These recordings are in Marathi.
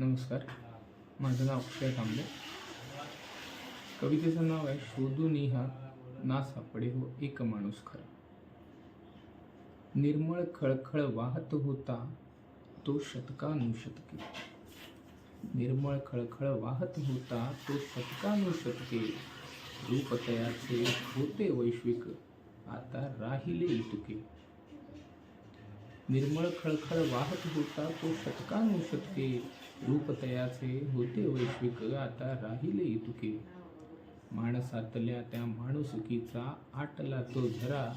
नमस्कार. माझं नाव अक्षय कांबळे. कवितेचं नाव आहे शोधून हा ना सापडे हो एक माणूस खरा. निर्मळ खळखळ वाहत होता तो शतकानुशतके. निर्मळ खळखळ वाहत होता तो शतकानुशतके. रूपतयाचे होते वैश्विक आता राहिले इतुके. निर्मळ खळखळ वाहत होता तो शतकानुशतके. रूपतयाचे होते वैश्विक आता राहिले इतुके माणसातल्या त्या माणुसकीचा आटला तो झरा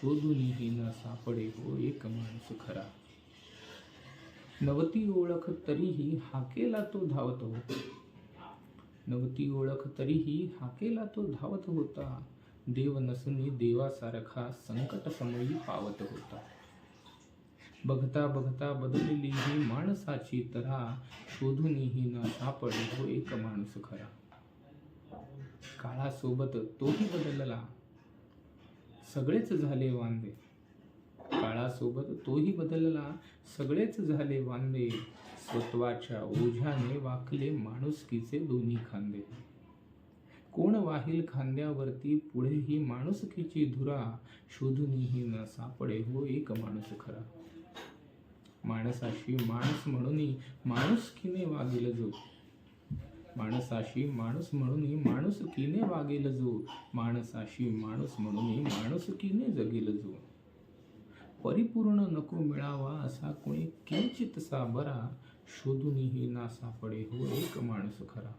शोधूनही न सापडे हो एक माणूस खरा. नवती ओळख तरीही हाकेला तो धावत होता. नवती ओळख तरीही हाकेला तो धावत होता. देव नसुनी देवासारखा संकट समयी पावत होता. बघता बघता बदललेली ही माणसाची तरा शोधूनही न सापडे हो एक माणूस खरा. काळासोबत तोही बदलला. सगळेच झाले वांदे. काळासोबत तोही बदलला. सगळेच झाले वांदे. स्वत्वाच्या ओझ्याने वाकले माणुसकीचे दोन्ही खांदे. कोण वाहील खांद्यावरती पुढेही माणुसकीची धुरा? शोधूनही न सापडे हो एक माणूस खरा. माणसाशी माणूस म्हणून माणुसकीने वागेल जो? माणसाशी माणूस म्हणून माणुसकीने वागेल जो? माणसाशी माणूस म्हणून माणुसकीने जगेल जो? परिपूर्ण नको मिळावा असा कोणी किंचितसा बरा शोधूनही ना सापडे हो एक माणूस खरा.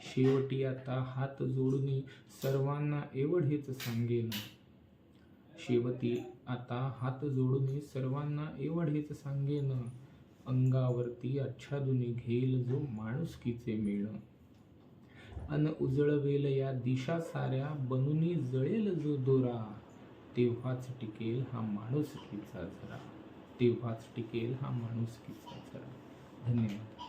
शेवटी आता हात जोडून सर्वांना एवढेच सांगेन. शेवटी आता हात जोडून सर्वांना एवढेच सांगेन. अंगावरती आच्छादुनी घेईल जो माणुसकीचे मेळ. अन उजळवेल या दिशा साऱ्या बनूनी जळेल जो दोरा. तेव्हाच टिकेल हा माणुसकीचा जरा. तेव्हाच टिकेल हा माणुसकीचा जरा. धन्यवाद.